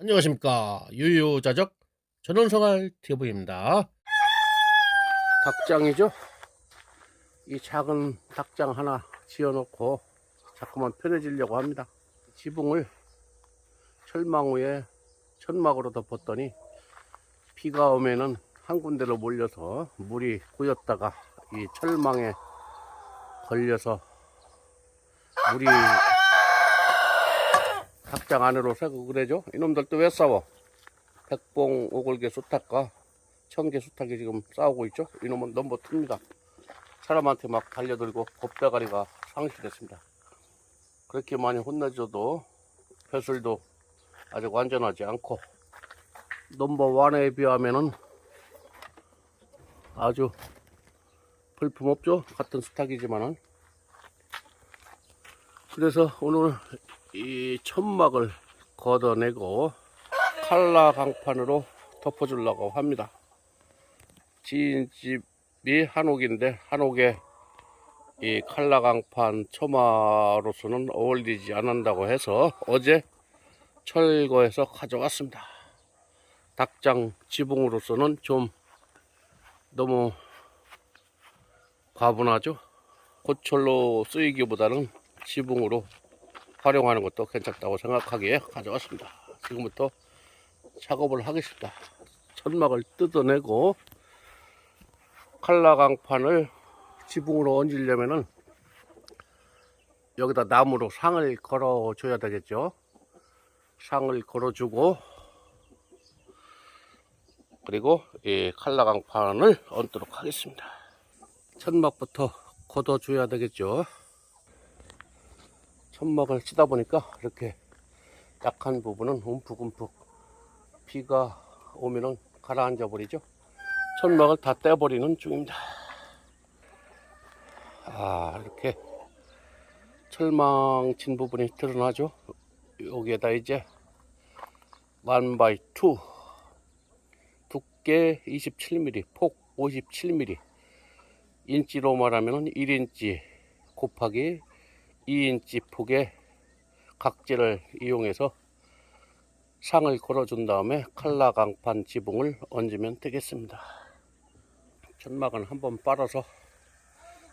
안녕하십니까. 유유자적 전원생활 TV입니다. 닭장이죠? 이 작은 닭장 하나 지어놓고 자꾸만 편해지려고 합니다. 지붕을 철망 위에 천막으로 덮었더니 비가 오면은 한 군데로 몰려서 물이 고였다가 이 철망에 걸려서 물이 닭장 안으로 새고 그래죠? 이놈들 또왜 싸워? 백봉 오골개 수탉과 청개 수탉이 지금 싸우고 있죠? 이놈은 넘버 틉니다. 사람한테 막 달려들고 곱대가리가 상실됐습니다. 그렇게 많이 혼내줘도 벼슬도 아직 완전하지 않고 넘버 원에 비하면은 아주 볼품없죠? 같은 수탉이지만은 그래서 오늘 이 천막을 걷어내고 칼라 강판으로 덮어주려고 합니다. 지인 집이 한옥인데 한옥에 이 칼라 강판 처마로서는 어울리지 않는다고 해서 어제 철거해서 가져왔습니다. 닭장 지붕으로서는 좀 너무 과분하죠. 고철로 쓰이기보다는 지붕으로 활용하는 것도 괜찮다고 생각하기에 가져왔습니다. 지금부터 작업을 하겠습니다. 천막을 뜯어내고 칼라 강판을 지붕으로 얹으려면은 여기다 나무로 상을 걸어 줘야 되겠죠. 상을 걸어 주고 그리고 이 칼라 강판을 얹도록 하겠습니다. 천막부터 걷어 줘야 되겠죠. 천막을 치다 보니까 이렇게 약한 부분은 움푹움푹 비가 오면은 가라앉아 버리죠. 천막을 다 떼버리는 중입니다. 아, 이렇게 철망 친 부분이 드러나죠. 여기에다 이제 만바이 2 두께 27mm, 폭 57mm, 인치로 말하면 1인치 곱하기 2인치 폭의 각재를 이용해서 상을 걸어준 다음에 칼라 강판 지붕을 얹으면 되겠습니다. 천막은 한번 빨아서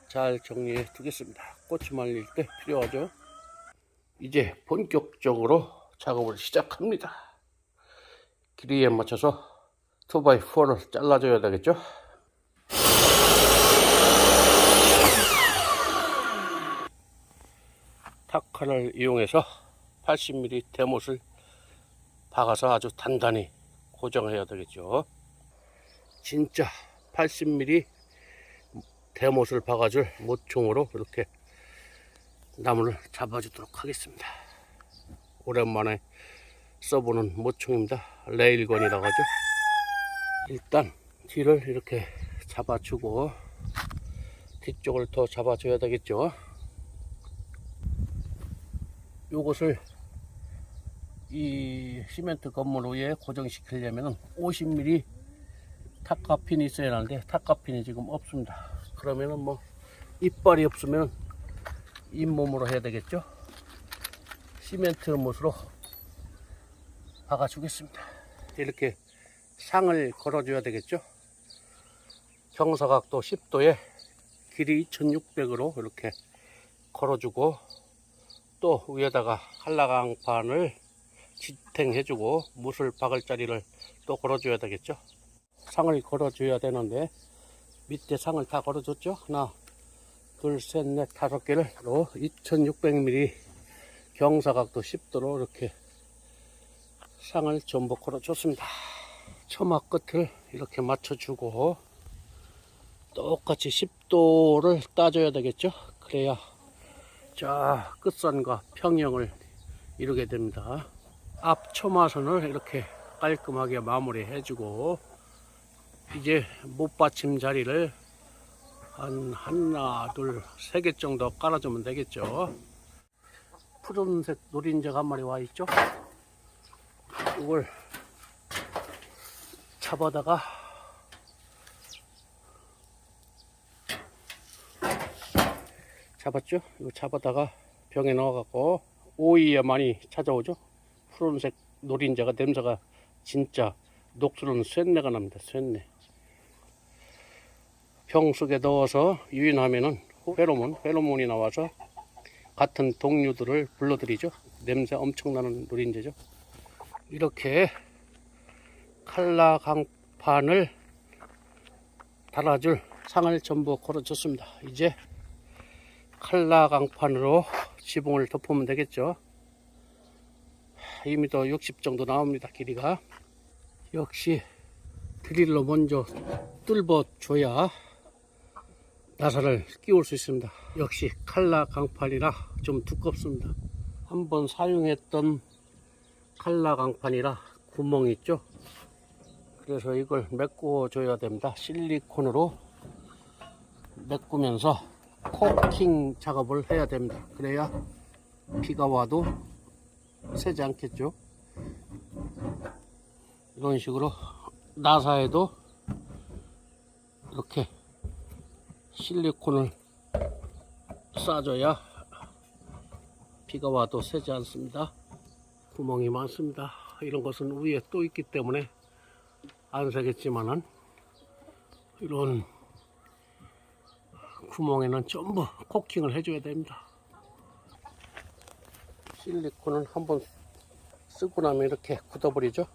잘 정리해 두겠습니다. 꽃이 말릴 때 필요하죠. 이제 본격적으로 작업을 시작합니다. 길이에 맞춰서 2x4를 잘라줘야 되겠죠. 타카를 이용해서 80mm 대못을 박아서 아주 단단히 고정해야 되겠죠. 진짜 80mm 대못을 박아줄 못총으로 이렇게 나무를 잡아주도록 하겠습니다. 오랜만에 써보는 모총입니다. 레일건이라고 하죠. 일단 뒤를 이렇게 잡아주고 뒤쪽을 더 잡아줘야 되겠죠. 요것을 이 시멘트 건물 위에 고정시키려면 50mm 타카핀이 있어야 하는데 타카핀이 지금 없습니다. 그러면은 뭐 이빨이 없으면 잇몸으로 해야 되겠죠. 시멘트 못으로 박아 주겠습니다. 이렇게 상을 걸어 줘야 되겠죠. 경사각도 10도에 길이 2600으로 이렇게 걸어주고 또 위에다가 한라강판을 지탱해주고 못을 박을 자리를 또 걸어줘야 되겠죠. 상을 걸어줘야 되는데 밑에 상을 다 걸어줬죠. 하나, 둘, 셋, 넷, 다섯 개를 2600mm 경사각도 10도로 이렇게 상을 전부 걸어줬습니다. 처마 끝을 이렇게 맞춰주고 똑같이 10도를 따줘야 되겠죠. 그래야 자 끝선과 평형을 이루게 됩니다. 앞 처마선을 이렇게 깔끔하게 마무리 해주고 이제 못받침 자리를 한 하나 둘 세 개 정도 깔아주면 되겠죠. 푸른색 노린재가 한 마리 와 있죠. 이걸 잡아다가 잡았죠? 이거 잡아다가 병에 넣어갖고 오이에 많이 찾아오죠? 푸른색 노린재가 냄새가 진짜 녹슬은 쇳내가 납니다. 쇳내. 병 속에 넣어서 유인하면은 페로몬, 페로몬이 나와서 같은 동류들을 불러들이죠. 냄새 엄청나는 노린재죠. 이렇게 칼라 강판을 달아줄 상을 전부 걸어줬습니다. 이제 칼라 강판으로 지붕을 덮으면 되겠죠. 2m 60 정도 나옵니다. 길이가. 역시 드릴로 먼저 뚫어 줘야 나사를 끼울 수 있습니다. 역시 칼라 강판이라 좀 두껍습니다. 한번 사용했던 칼라 강판이라 구멍이 있죠. 그래서 이걸 메꿔 줘야 됩니다. 실리콘으로 메꾸면서 코킹 작업을 해야 됩니다. 그래야 비가 와도 새지 않겠죠. 이런 식으로 나사에도 이렇게 실리콘을 싸줘야 비가 와도 새지 않습니다. 구멍이 많습니다. 이런 것은 위에 또 있기 때문에 안 새겠지만은 이런 구멍에는 전부 코킹을 해줘야 됩니다. 실리콘을 한번 쓰고 나면 이렇게 굳어버리죠.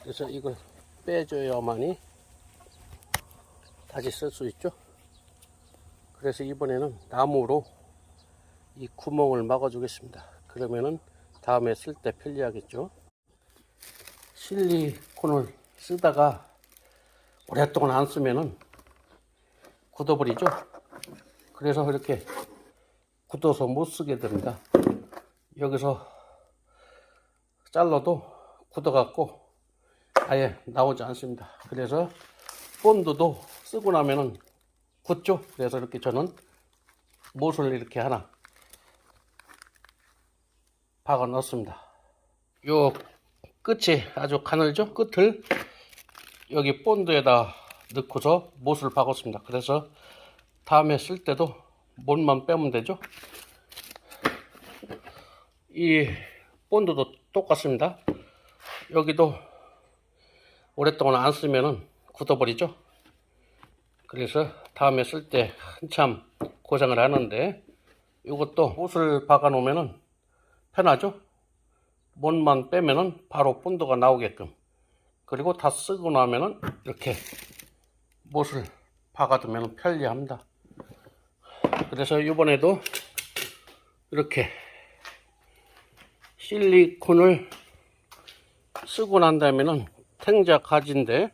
그래서 이걸 빼줘야만이 다시 쓸 수 있죠. 그래서 이번에는 나무로 이 구멍을 막아주겠습니다. 그러면은 다음에 쓸 때 편리하겠죠. 실리콘을 쓰다가 오랫동안 안 쓰면은 굳어버리죠. 그래서 이렇게 굳어서 못 쓰게 됩니다. 여기서 잘라도 굳어갖고 아예 나오지 않습니다. 그래서 본드도 쓰고 나면은 굳죠. 그래서 이렇게 저는 못을 이렇게 하나 박아 넣습니다. 요 끝이 아주 가늘죠? 끝을 여기 본드에다 넣고서 못을 박았습니다. 그래서 다음에 쓸 때도 못만 빼면 되죠. 이 본드도 똑같습니다. 여기도 오랫동안 안 쓰면은 굳어버리죠. 그래서 다음에 쓸 때 한참 고생을 하는데 이것도 못을 박아 놓으면은 편하죠. 못만 빼면은 바로 본드가 나오게끔 그리고 다 쓰고 나면은 이렇게 못을 박아두면 편리합니다. 그래서 이번에도 이렇게 실리콘을 쓰고 난 다음에는 탱자 가지인데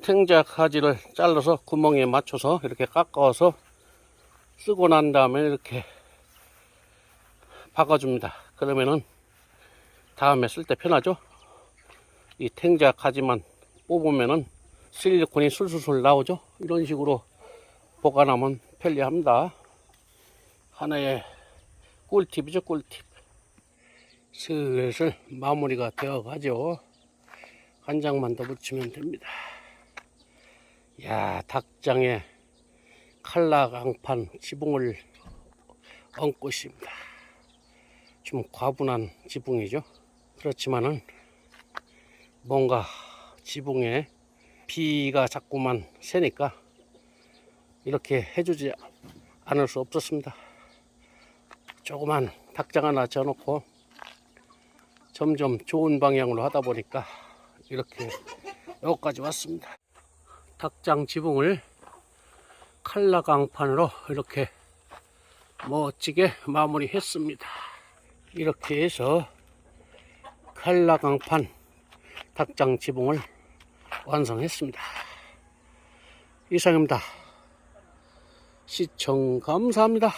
탱자 가지를 잘라서 구멍에 맞춰서 이렇게 깎아서 쓰고 난 다음에 이렇게 박아줍니다. 그러면은 다음에 쓸 때 편하죠? 이 탱자 가지만 뽑으면은 실리콘이 술술술 나오죠? 이런 식으로 보관하면 편리합니다. 하나의 꿀팁이죠, 꿀팁. 슬슬 마무리가 되어 가죠. 한 장만 더 붙이면 됩니다. 야, 닭장에 칼라 강판 지붕을 얹고 있습니다. 좀 과분한 지붕이죠. 그렇지만은 뭔가 지붕에 비가 자꾸만 새니까 이렇게 해주지 않을 수 없었습니다. 조그만 닭장 하나 져놓고 점점 좋은 방향으로 하다 보니까 이렇게 여기까지 왔습니다. 닭장 지붕을 칼라 강판으로 이렇게 멋지게 마무리했습니다. 이렇게 해서 칼라 강판 닭장 지붕을 완성했습니다. 이상입니다. 시청 감사합니다.